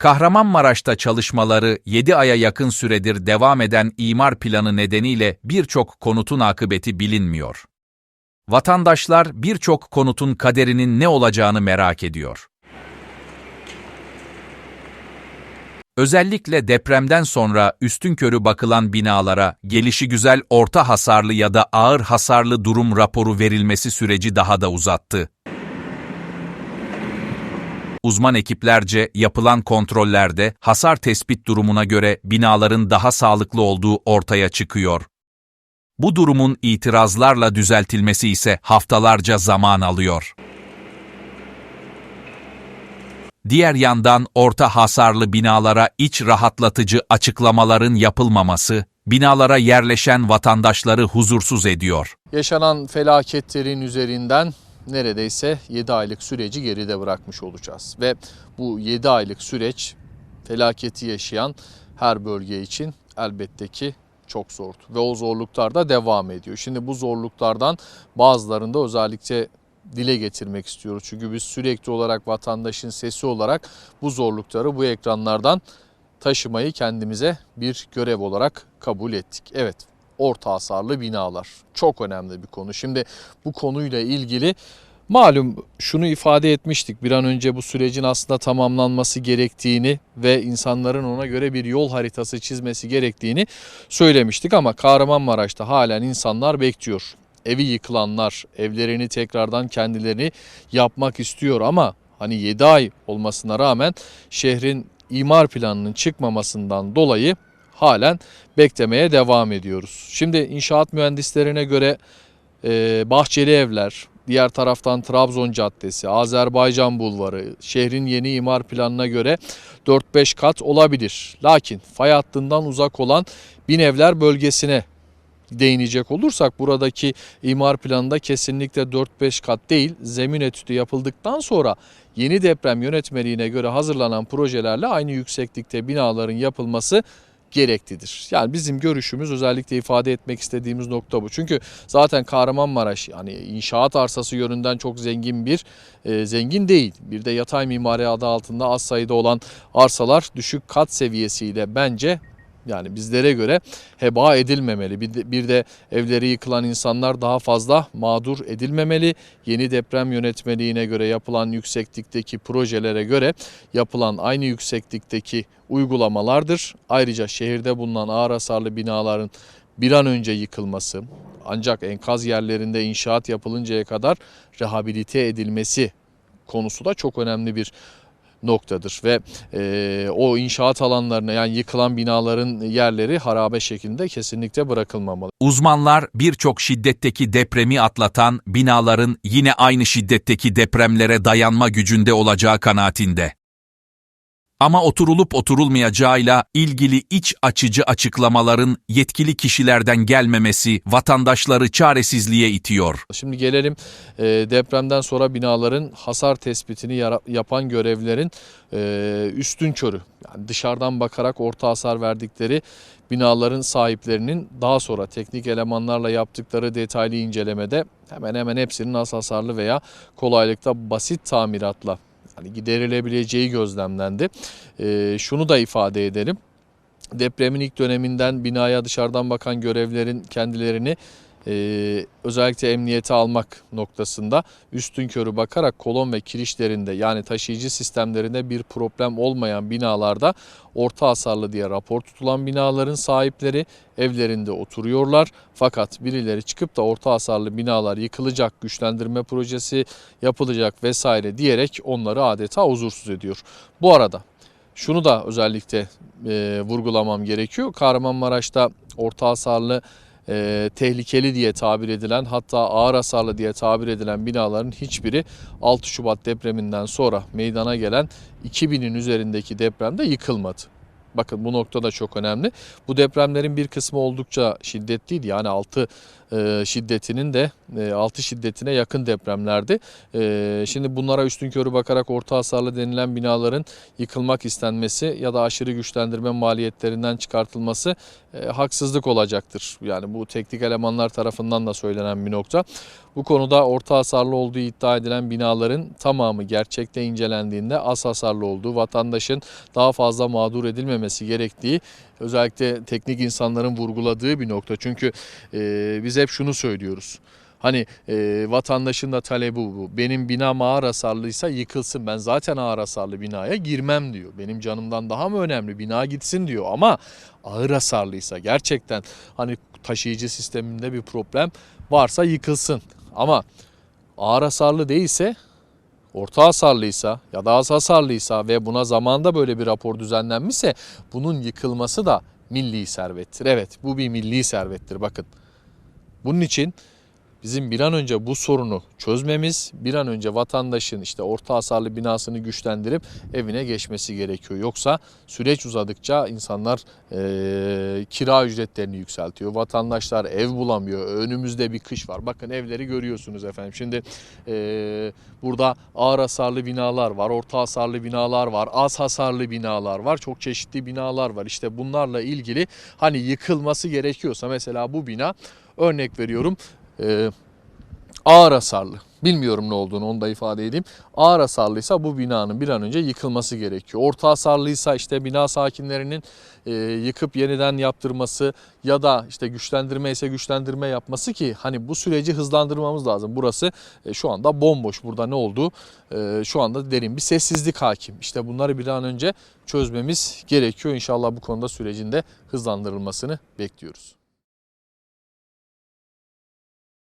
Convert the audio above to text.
Kahramanmaraş'ta çalışmaları 7 aya yakın süredir devam eden imar planı nedeniyle birçok konutun akıbeti bilinmiyor. Vatandaşlar birçok konutun kaderinin ne olacağını merak ediyor. Özellikle depremden sonra üstünkörü bakılan binalara gelişi güzel orta hasarlı ya da ağır hasarlı durum raporu verilmesi süreci daha da uzattı. Uzman ekiplerce yapılan kontrollerde hasar tespit durumuna göre binaların daha sağlıklı olduğu ortaya çıkıyor. Bu durumun itirazlarla düzeltilmesi ise haftalarca zaman alıyor. Diğer yandan orta hasarlı binalara iç rahatlatıcı açıklamaların yapılmaması, binalara yerleşen vatandaşları huzursuz ediyor. Yaşanan felaketlerin üzerinden neredeyse 7 aylık süreci geride bırakmış olacağız. Ve bu 7 aylık süreç felaketi yaşayan her bölge için elbette ki çok zordu. Ve o zorluklar da devam ediyor. Şimdi bu zorluklardan bazılarında özellikle dile getirmek istiyoruz. Çünkü biz sürekli olarak vatandaşın sesi olarak bu zorlukları bu ekranlardan taşımayı kendimize bir görev olarak kabul ettik. Evet orta hasarlı binalar çok önemli bir konu. Şimdi bu konuyla ilgili malum şunu ifade etmiştik bir an önce bu sürecin aslında tamamlanması gerektiğini ve insanların ona göre bir yol haritası çizmesi gerektiğini söylemiştik ama Kahramanmaraş'ta halen insanlar bekliyor. Evi yıkılanlar evlerini tekrardan kendilerini yapmak istiyor ama hani 7 ay olmasına rağmen şehrin imar planının çıkmamasından dolayı halen beklemeye devam ediyoruz. Şimdi inşaat mühendislerine göre e, Bahçeli Evler, diğer taraftan Trabzon Caddesi, Azerbaycan Bulvarı, şehrin yeni imar planına göre 4-5 kat olabilir. Lakin fay hattından uzak olan Binevler bölgesine değinecek olursak buradaki imar planında kesinlikle 4-5 kat değil zemin etüdü yapıldıktan sonra yeni deprem yönetmeliğine göre hazırlanan projelerle aynı yükseklikte binaların yapılması gereklidir. Yani bizim görüşümüz özellikle ifade etmek istediğimiz nokta bu. Çünkü zaten Kahramanmaraş yani inşaat arsası yönünden çok zengin bir e, zengin değil. Bir de yatay mimari adı altında az sayıda olan arsalar düşük kat seviyesiyle bence yani bizlere göre heba edilmemeli. Bir de, bir de evleri yıkılan insanlar daha fazla mağdur edilmemeli. Yeni deprem yönetmeliğine göre yapılan yükseklikteki projelere göre yapılan aynı yükseklikteki uygulamalardır. Ayrıca şehirde bulunan ağır hasarlı binaların bir an önce yıkılması ancak enkaz yerlerinde inşaat yapılıncaya kadar rehabilite edilmesi konusu da çok önemli bir noktadır ve e, o inşaat alanlarına yani yıkılan binaların yerleri harabe şeklinde kesinlikle bırakılmamalı. Uzmanlar birçok şiddetteki depremi atlatan binaların yine aynı şiddetteki depremlere dayanma gücünde olacağı kanaatinde. Ama oturulup oturulmayacağıyla ilgili iç açıcı açıklamaların yetkili kişilerden gelmemesi vatandaşları çaresizliğe itiyor. Şimdi gelelim e, depremden sonra binaların hasar tespitini yara- yapan görevlerin e, üstün körü. Yani dışarıdan bakarak orta hasar verdikleri binaların sahiplerinin daha sonra teknik elemanlarla yaptıkları detaylı incelemede hemen hemen hepsinin az hasarlı veya kolaylıkta basit tamiratla hani giderilebileceği gözlemlendi. E, şunu da ifade edelim. Depremin ilk döneminden binaya dışarıdan bakan görevlerin kendilerini e, özellikle emniyete almak noktasında üstün körü bakarak kolon ve kirişlerinde yani taşıyıcı sistemlerinde bir problem olmayan binalarda orta hasarlı diye rapor tutulan binaların sahipleri evlerinde oturuyorlar. Fakat birileri çıkıp da orta hasarlı binalar yıkılacak, güçlendirme projesi yapılacak vesaire diyerek onları adeta huzursuz ediyor. Bu arada şunu da özellikle e, vurgulamam gerekiyor. Kahramanmaraş'ta orta hasarlı e, tehlikeli diye tabir edilen hatta ağır hasarlı diye tabir edilen binaların hiçbiri 6 Şubat depreminden sonra meydana gelen 2000'in üzerindeki depremde yıkılmadı. Bakın bu nokta da çok önemli. Bu depremlerin bir kısmı oldukça şiddetliydi. Yani 6 e, şiddetinin de 6 şiddetine yakın depremlerdi. E, şimdi bunlara üstünkörü bakarak orta hasarlı denilen binaların yıkılmak istenmesi ya da aşırı güçlendirme maliyetlerinden çıkartılması e, haksızlık olacaktır. Yani bu teknik elemanlar tarafından da söylenen bir nokta. Bu konuda orta hasarlı olduğu iddia edilen binaların tamamı gerçekte incelendiğinde az hasarlı olduğu, vatandaşın daha fazla mağdur edilmemesi gerektiği özellikle teknik insanların vurguladığı bir nokta. Çünkü e, biz hep şunu söylüyoruz. Hani e, vatandaşın da talebi bu. Benim binam ağır hasarlıysa yıkılsın. Ben zaten ağır hasarlı binaya girmem diyor. Benim canımdan daha mı önemli? Bina gitsin diyor. Ama ağır hasarlıysa gerçekten hani taşıyıcı sisteminde bir problem varsa yıkılsın. Ama ağır hasarlı değilse orta hasarlıysa ya da az hasarlıysa ve buna zamanda böyle bir rapor düzenlenmişse bunun yıkılması da milli servettir. Evet bu bir milli servettir bakın. Bunun için bizim bir an önce bu sorunu çözmemiz, bir an önce vatandaşın işte orta hasarlı binasını güçlendirip evine geçmesi gerekiyor. Yoksa süreç uzadıkça insanlar eee, kira ücretlerini yükseltiyor. Vatandaşlar ev bulamıyor. Önümüzde bir kış var. Bakın evleri görüyorsunuz efendim. Şimdi eee, burada ağır hasarlı binalar var, orta hasarlı binalar var, az hasarlı binalar var. Çok çeşitli binalar var. İşte bunlarla ilgili hani yıkılması gerekiyorsa mesela bu bina örnek veriyorum e, ağır hasarlı. Bilmiyorum ne olduğunu onu da ifade edeyim. Ağır hasarlıysa bu binanın bir an önce yıkılması gerekiyor. Orta hasarlıysa işte bina sakinlerinin e, yıkıp yeniden yaptırması ya da işte güçlendirme ise güçlendirme yapması ki hani bu süreci hızlandırmamız lazım. Burası e, şu anda bomboş. Burada ne oldu? E, şu anda derin bir sessizlik hakim. İşte bunları bir an önce çözmemiz gerekiyor. İnşallah bu konuda sürecin de hızlandırılmasını bekliyoruz.